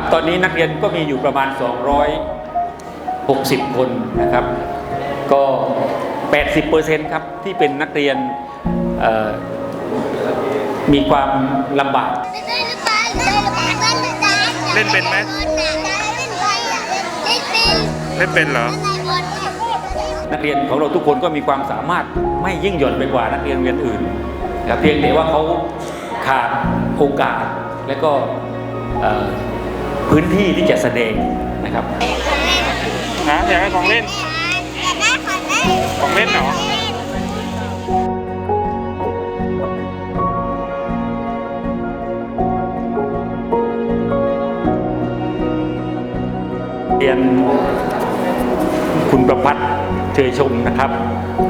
ครับ ตอนนี้นักเรียนก็มีอยู่ประมาณ 260 คนนะครับ ก็ 80%ครับที่เป็นนักเรียนเอ่อมีความลำบาก เล่นเป็นไหมเล่นเป็นเล่นเป็นเหรอ นักเรียนของเราทุกคนก็มีความสามารถไม่ยิ่งหย่อนไปกว่านักเรียนโรงเรียนอื่นนะครับเพียงแต่ว่าเขาขาดโอกาสและก็เอ่อ พื้นที่ที่จะแสดงนะครับนะอยากให้ของเล่น ของเล่นเหรอเรียนคุณประพัฒน์เชยชมนะครับ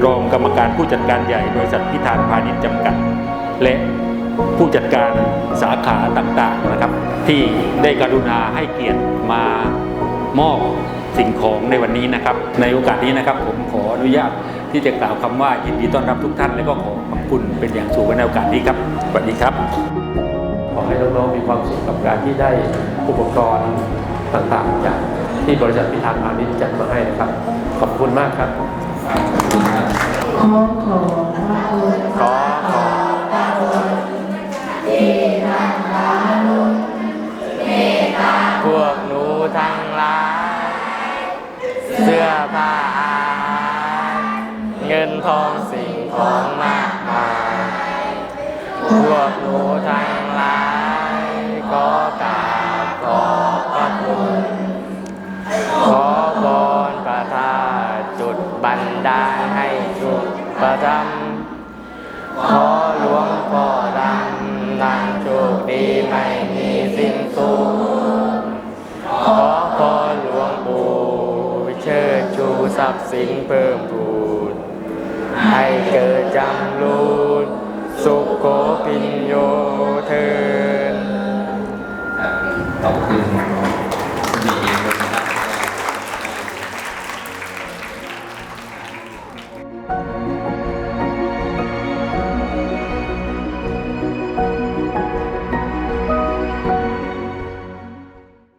รองกรรมการผู้จัดการใหญ่บริษัทพิธานพาณิชย์จำกัด และ ผู้จัดการสาขาต่างๆนะครับ ที่ได้กรุณาให้เกียรติมามอบสิ่งของในวันนี้นะครับ ในโอกาสนี้นะครับ ผมขออนุญาตที่จะกล่าวคำว่ายินดีต้อนรับทุกท่าน และก็ขอขอบคุณเป็นอย่างสูงในโอกาสนี้ครับสวัสดีครับ ขอให้น้องๆมีความสุขกับการที่ได้อุปกรณ์ต่างๆจากที่บริษัทพิธานพาณิชย์จัดมาให้นะครับ ขอบคุณมากครับขอขอพระคุณขอ สื้อผ้าอาหารเงินทองสิ่งของมากมายพวกหนูทั้งหลายก็กราบขอบพระคุณขอพรประทาจุดบันดาลให้สุขประจำขอ ทรัพย์สินเพิ่มพูนให้เกิดจำรูนสุขโขปิญโย